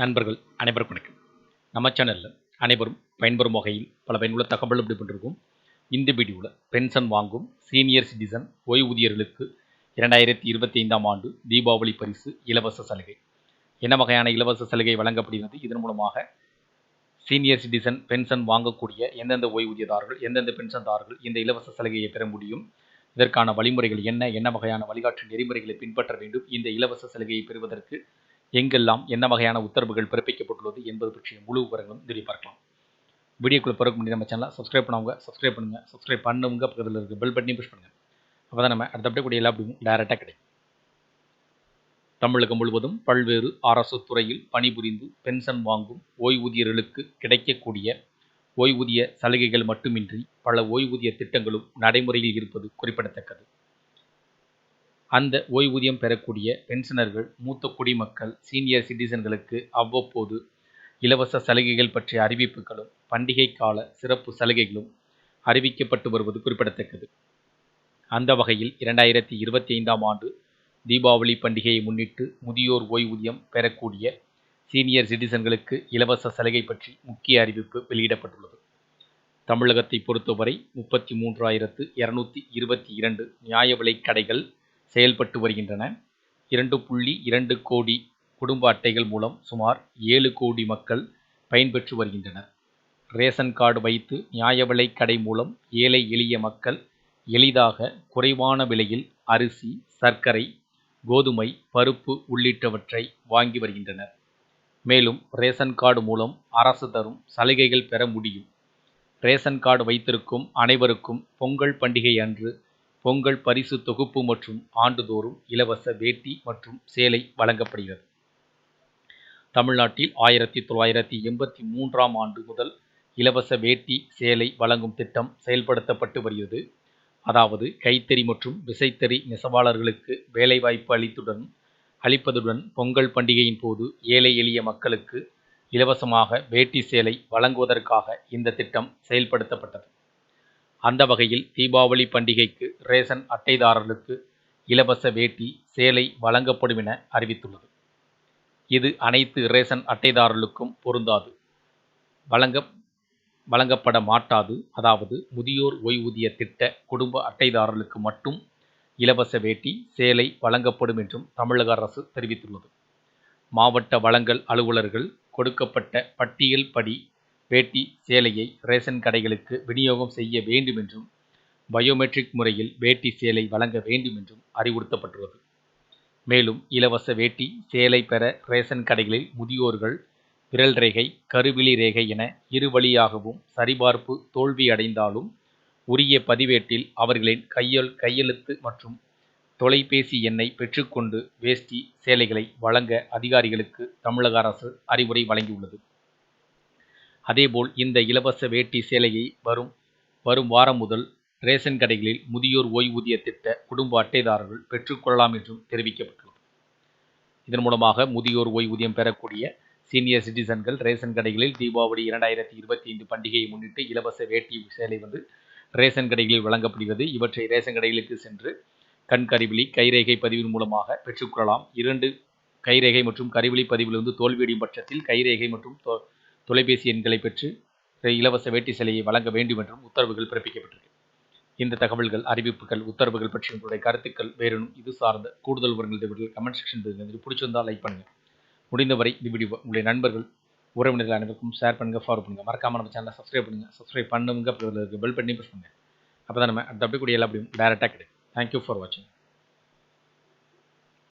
நண்பர்கள் அனைவருக்கும் வணக்கம். நம்ம சேனலில் அனைவரும் பயன்பெறும் வகையில் பல பயனுள்ள தகவல் அப்படி பண்ணிருக்கோம் இந்த வீடியோவில் பென்ஷன் வாங்கும் சீனியர் சிட்டிசன் ஓய்வூதியர்களுக்கு இரண்டாயிரத்தி இருபத்தி ஐந்தாம் ஆண்டு தீபாவளி பரிசு இலவச சலுகை. என்ன வகையான இலவச சலுகை வழங்கப்படுகிறது? இதன் மூலமாக சீனியர் சிட்டிசன் பென்ஷன் வாங்கக்கூடிய எந்தெந்த ஓய்வூதியதாரர்கள் எந்தெந்த பென்ஷன்தாரர்கள் இந்த இலவச சலுகையை பெற முடியும்? இதற்கான வழிமுறைகள் என்ன? என்ன வகையான வழிகாட்டு நெறிமுறைகளை பின்பற்ற வேண்டும்? இந்த இலவச சலுகையை பெறுவதற்கு எங்கெல்லாம் என்ன வகையான உத்தரவுகள் பிறப்பிக்கப்பட்டுள்ளது என்பது பற்றிய முழு விவரங்களும் இதில் பார்க்கலாம். வீடியோக்குள்ளே பிறகு முன்னாடி நம்ம சேனலை சப்ஸ்கிரைப் பண்ணவங்க சப்ஸ்கிரைப் பண்ணுங்கள் சப்ஸ்கிரைப் பண்ணுங்க பக்கத்தில் இருக்க பெல் பட்டனையும் புஷ் பண்ணுங்கள் அப்போ தான் நம்ம அடுத்த கூடிய எல்லா அப்படியும் டைரெக்டாக கிடைக்கும். தமிழகம் முழுவதும் பல்வேறு அரசு துறையில் பணிபுரிந்து பென்ஷன் வாங்கும் ஓய்வூதியர்களுக்கு கிடைக்கக்கூடிய ஓய்வூதிய சலுகைகள் மட்டுமின்றி பல ஓய்வூதிய திட்டங்களும் நடைமுறையில் இருப்பது குறிப்பிடத்தக்கது. அந்த ஓய்வூதியம் பெறக்கூடிய பென்ஷனர்கள் மூத்த குடிமக்கள் சீனியர் சிட்டிசன்களுக்கு அவ்வப்போது இலவச சலுகைகள் பற்றிய அறிவிப்புகளும் பண்டிகை கால சிறப்பு சலுகைகளும் அறிவிக்கப்பட்டு வருவது குறிப்பிடத்தக்கது. அந்த வகையில் இரண்டாயிரத்தி இருபத்தி ஐந்தாம் ஆண்டு தீபாவளி பண்டிகையை முன்னிட்டு முதியோர் ஓய்வூதியம் பெறக்கூடிய சீனியர் சிட்டிசன்களுக்கு இலவச சலுகை பற்றி முக்கிய அறிவிப்பு வெளியிடப்பட்டுள்ளது. தமிழகத்தை பொறுத்தவரை முப்பத்தி மூன்றாயிரத்து இருநூத்தி இருபத்தி இரண்டு நியாய விலைக் கடைகள் செயல்பட்டு வருகின்றன. இரண்டு புள்ளி இரண்டு கோடி குடும்ப அட்டைகள் மூலம் சுமார் ஏழு கோடி மக்கள் பயன்பெற்று வருகின்றனர். ரேஷன் கார்டு வைத்து நியாய விலை கடை மூலம் ஏழை எளிய மக்கள் எளிதாக குறைவான விலையில் அரிசி சர்க்கரை கோதுமை பருப்பு உள்ளிட்டவற்றை வாங்கி வருகின்றனர். மேலும் ரேஷன் கார்டு மூலம் அரசு தரும் சலுகைகள் பெற முடியும். ரேஷன் கார்டு வைத்திருக்கும் அனைவருக்கும் பொங்கல் பண்டிகை அன்று பொங்கல் பரிசு தொகுப்பு மற்றும் ஆண்டுதோறும் இலவச வேட்டி மற்றும் சேலை வழங்கப்படுகிறது. தமிழ்நாட்டில் ஆயிரத்தி தொள்ளாயிரத்தி எண்பத்தி மூன்றாம் ஆண்டு முதல் இலவச வேட்டி சேலை வழங்கும் திட்டம் செயல்படுத்தப்பட்டு வருகிறது. அதாவது கைத்தறி மற்றும் விசைத்தறி நெசவாளர்களுக்கு வேலைவாய்ப்பு அளித்துடன் அளிப்பதுடன் பொங்கல் பண்டிகையின் போது ஏழை எளிய மக்களுக்கு இலவசமாக வேட்டி சேலை வழங்குவதற்காக இந்த திட்டம் செயல்படுத்தப்பட்டது. அந்த வகையில் தீபாவளி பண்டிகைக்கு ரேஷன் அட்டைதாரர்களுக்கு இலவச வேட்டி சேலை வழங்கப்படும் என அறிவித்துள்ளது. இது அனைத்து ரேஷன் அட்டைதாரர்களுக்கும் பொருந்தாது. வழங்க வழங்கப்பட மாட்டாது. அதாவது முதியோர் ஓய்வூதிய திட்ட குடும்ப அட்டைதாரர்களுக்கு மட்டும் இலவச வேட்டி சேலை வழங்கப்படும் என்றும் தமிழக அரசு தெரிவித்துள்ளது. மாவட்ட வழங்கல் அலுவலர்கள் கொடுக்கப்பட்ட பட்டியல் படி வேட்டி சேலையை ரேஷன் கடைகளுக்கு விநியோகம் செய்ய வேண்டும் என்றும் பயோமெட்ரிக் முறையில் வேட்டி சேலை வழங்க வேண்டும் என்றும் அறிவுறுத்தப்பட்டுள்ளது. மேலும் இலவச வேட்டி சேலை பெற ரேஷன் கடைகளில் முதியோர்கள் விரல் ரேகை கருவிழி ரேகை என இரு வழியாகவும் சரிபார்ப்பு தோல்வி அடைந்தாலும் உரிய பதிவேட்டில் அவர்களின் கையொல் கையெழுத்து மற்றும் தொலைபேசி எண்ணை பெற்றுக்கொண்டு வேஷ்டி சேலைகளை வழங்க அதிகாரிகளுக்கு தமிழக அரசு அறிவுரை வழங்கியுள்ளது. அதேபோல் இந்த இலவச வேட்டி சேலையை வரும் வரும் வாரம் முதல் ரேஷன் கடைகளில் முதியோர் ஓய்வூதிய திட்ட குடும்ப அட்டைதாரர்கள் பெற்றுக்கொள்ளலாம் என்றும் தெரிவிக்கப்பட்டுள்ளது. இதன் மூலமாக முதியோர் ஓய்வூதியம் பெறக்கூடிய சீனியர் சிட்டிசன்கள் ரேஷன் கடைகளில் தீபாவளி இரண்டாயிரத்தி இருபத்தி ஐந்து பண்டிகையை முன்னிட்டு இலவச வேட்டி சேலை வந்து ரேஷன் கடைகளில் வழங்கப்படுகிறது. இவற்றை ரேஷன் கடைகளுக்கு சென்று கண் கருவிழி கைரேகை பதிவின் மூலமாக பெற்றுக்கொள்ளலாம் இரண்டு கைரேகை மற்றும் கருவிழி பதிவிலிருந்து தோல்வியடையும் பட்சத்தில் கைரேகை மற்றும் தொலைபேசி எண்களை பெற்று இலவச வேட்டி சிலையை வழங்க வேண்டும் என்றும் உத்தரவுகள் பிறப்பிக்கப்பட்டிருக்கு. இந்த தகவல்கள் அறிவிப்புகள் உத்தரவுகள் பற்றி உங்களுடைய கருத்துக்கள் வேறும் இது சார்ந்த கூடுதல் விவரங்கள் கமெண்ட் செக்ஷன் இது பிடிச்சிருந்தால் லைக் பண்ணுங்கள் முடிந்தவரை இந்த வீடியோ உங்களுடைய நண்பர்கள் உறவினர்கள் அனைவருக்கும் ஷேர் பண்ணுங்கள் ஃபாலோ பண்ணுங்கள் மறக்காமல் நம்ம சேனலை சப்ஸ்கிரைப் பண்ணுங்கள் சப்ஸ்கிரைப் பண்ணுங்க அப்புறம் பெல் பண்ணி ப்ரெஸ் பண்ணுங்கள் அப்போ தான் நம்ம அடுத்த அப்படி கூட எல்லாம் அப்படியும் டேரெக்டாக கிடைக்கும் தேங்க்யூ ஃபார் வாட்சிங்